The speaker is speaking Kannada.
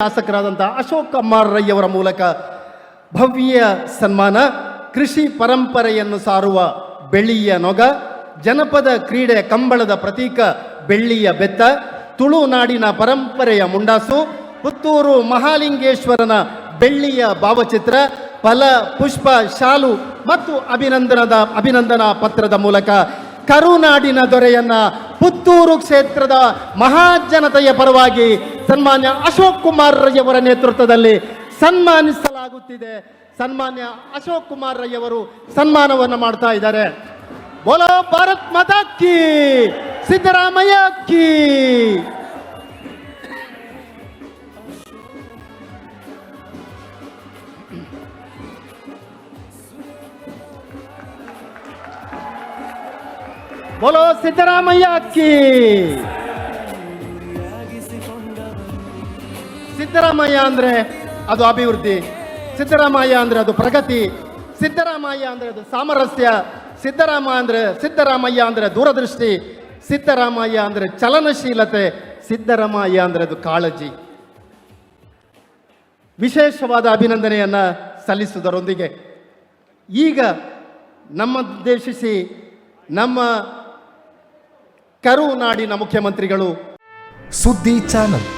ಶಾಸಕರಾದಂಥ ಅಶೋಕ್ ಅಮ್ಮಾರ್ ರೈಯವರ ಮೂಲಕ ಭವ್ಯ ಸನ್ಮಾನ, ಕೃಷಿ ಪರಂಪರೆಯನ್ನು ಸಾರುವ ಬೆಳ್ಳಿಯ ನೊಗ, ಜನಪದ ಕ್ರೀಡೆ ಕಂಬಳದ ಪ್ರತೀಕ ಬೆಳ್ಳಿಯ ಬೆತ್ತ ತುಳುನಾಡಿನ ಪರಂಪರೆಯ ಮುಂಡಾಸು, ಪುತ್ತೂರು ಮಹಾಲಿಂಗೇಶ್ವರನ ಬೆಳ್ಳಿಯ ಭಾವಚಿತ್ರ, ಫಲ, ಪುಷ್ಪ, ಶಾಲು ಮತ್ತು ಅಭಿನಂದನದ ಅಭಿನಂದನಾ ಪತ್ರದ ಮೂಲಕ ಕರುನಾಡಿನ ದೊರೆಯನ್ನ ಪುತ್ತೂರು ಕ್ಷೇತ್ರದ ಮಹಾಜನತೆಯ ಪರವಾಗಿ ಸನ್ಮಾನ್ಯ ಅಶೋಕ್ ಕುಮಾರ್ ರೈಯವರ ನೇತೃತ್ವದಲ್ಲಿ ಸನ್ಮಾನಿಸಲಾಗುತ್ತಿದೆ. ಸನ್ಮಾನ್ಯ ಅಶೋಕ್ ಕುಮಾರ್ ರೈಯವರು ಸನ್ಮಾನವನ್ನು ಮಾಡ್ತಾ ಇದ್ದಾರೆ. ಬೋಲೋ ಭಾರತ್ ಮಾತಾ ಕಿ, ಸಿದ್ದರಾಮಯ್ಯ ಕಿ. ಬೋಲೋ ಸಿದ್ದರಾಮಯ್ಯ ಕಿ. ಸಿದ್ದರಾಮಯ್ಯ ಅಂದ್ರೆ ಅದು ಅಭಿವೃದ್ಧಿ. ಸಿದ್ದರಾಮಯ್ಯ ಅಂದ್ರೆ ಅದು ಪ್ರಗತಿ. ಸಿದ್ದರಾಮಯ್ಯ ಅಂದ್ರೆ ಅದು ಸಾಮರಸ್ಯ. ಸಿದ್ದರಾಮ ಅಂದ್ರೆ ಸಿದ್ದರಾಮಯ್ಯ ಅಂದ್ರೆ ದೂರದೃಷ್ಟಿ. ಸಿದ್ದರಾಮಯ್ಯ ಅಂದ್ರೆ ಚಲನಶೀಲತೆ. ಸಿದ್ದರಾಮಯ್ಯ ಅಂದ್ರೆ ಅದು ಕಾಳಜಿ. ವಿಶೇಷವಾದ ಅಭಿನಂದನೆಯನ್ನ ಸಲ್ಲಿಸುವುದರೊಂದಿಗೆ ಈಗ ನಮ್ಮ ಉದ್ದೇಶಿಸಿ ನಮ್ಮ ಕರುನಾಡಿನ ಮುಖ್ಯಮಂತ್ರಿಗಳು ಸುದ್ದಿ ಚಾನಲ್.